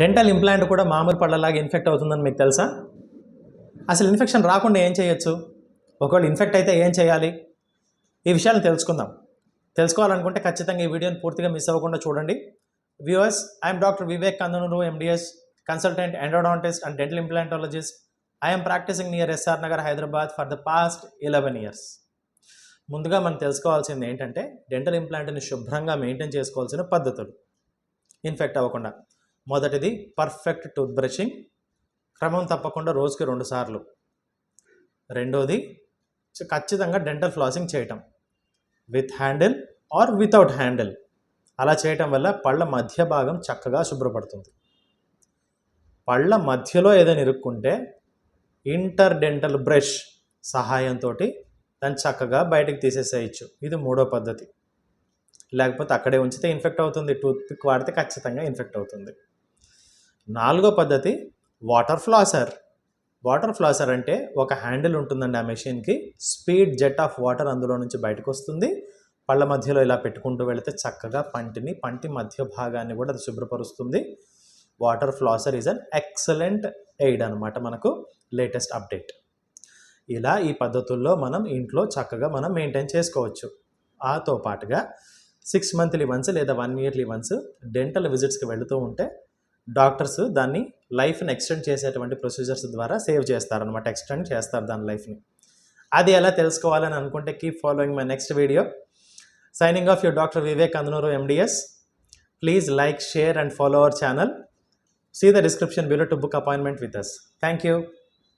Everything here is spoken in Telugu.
డెంటల్ ఇంప్లాంట్ కూడా మామూలు పళ్ళలాగా ఇన్ఫెక్ట్ అవుతుందని మీకు తెలుసా? అసలు ఇన్ఫెక్షన్ రాకుండా ఏం చేయొచ్చు? ఒకవేళ ఇన్ఫెక్ట్ అయితే ఏం చేయాలి? ఈ విషయాలను తెలుసుకుందాం. తెలుసుకోవాలనుకుంటే ఖచ్చితంగా ఈ వీడియోని పూర్తిగా మిస్ అవ్వకుండా చూడండి. Viewers I'm doctor Vivek Kandanuru MDS consultant endodontist and dental implantologist. I'm practising near SR Nagar Hyderabad for the past eleven years. ముందుగా మనం తెలుసుకోవాల్సింది ఏంటంటే డెంటల్ ఇంప్లాంట్ని శుభ్రంగా మెయింటైన్ చేసుకోవాల్సిన పద్ధతులు. ఇన్ఫెక్ట్ అవ్వకుండా. మొదటిది పర్ఫెక్ట్ టూత్ బ్రషింగ్ క్రమం తప్పకుండా రోజుకి రెండు సార్లు. రెండోది ఖచ్చితంగా డెంటల్ ఫ్లాసింగ్ చేయటం. With handle or without handle అలా చేయటం వల్ల పళ్ళ మధ్య భాగం చక్కగా శుభ్రపడుతుంది. పళ్ళ మధ్యలో ఏదైనా ఇరుక్కుంటే ఇంటర్ డెంటల్ బ్రష్ సహాయంతో దాన్ని చక్కగా బయటకు తీసేసేయచ్చు. ఇది మూడో పద్ధతి. లేకపోతే అక్కడే ఉంచితే ఇన్ఫెక్ట్ అవుతుంది. టూత్ పిక్ వాడితే ఖచ్చితంగా ఇన్ఫెక్ట్ అవుతుంది. నాలుగో పద్ధతి వాటర్ ఫ్లాసర్. వాటర్ ఫ్లాసర్ అంటే ఒక హ్యాండిల్ ఉంటుందండి ఆ మెషిన్కి. స్పీడ్ జెట్ ఆఫ్ వాటర్ అందులో నుంచి బయటకు వస్తుంది. పళ్ళ మధ్యలో ఇలా పెట్టుకుంటూ వెళితే చక్కగా పంటిని పంటి మధ్య భాగాన్ని కూడా అది శుభ్రపరుస్తుంది. Water flosser is an excellent aid అనమాట మనకు లేటెస్ట్ అప్డేట్. ఇలా ఈ పద్ధతుల్లో మనం ఇంట్లో చక్కగా మనం మెయింటైన్ చేసుకోవచ్చు. ఆతో పాటుగా సిక్స్ మంత్లీ వన్స్ లేదా వన్ ఇయర్లీ వన్స్ డెంటల్ విజిట్స్కి వెళుతూ ఉంటే డాక్టర్స్ దాన్ని లైఫ్ని ఎక్స్టెండ్ చేసేటువంటి ప్రొసీజర్స్ ద్వారా సేవ్ చేస్తారనమాట ఎక్స్టెండ్ చేస్తారు దాని లైఫ్ని. అది ఎలా తెలుసుకోవాలని అనుకుంటే keep following my next video. Signing off your doctor Vivek Andanuru MDS please like share and follow our channel. See the description below to book appointment with us thank you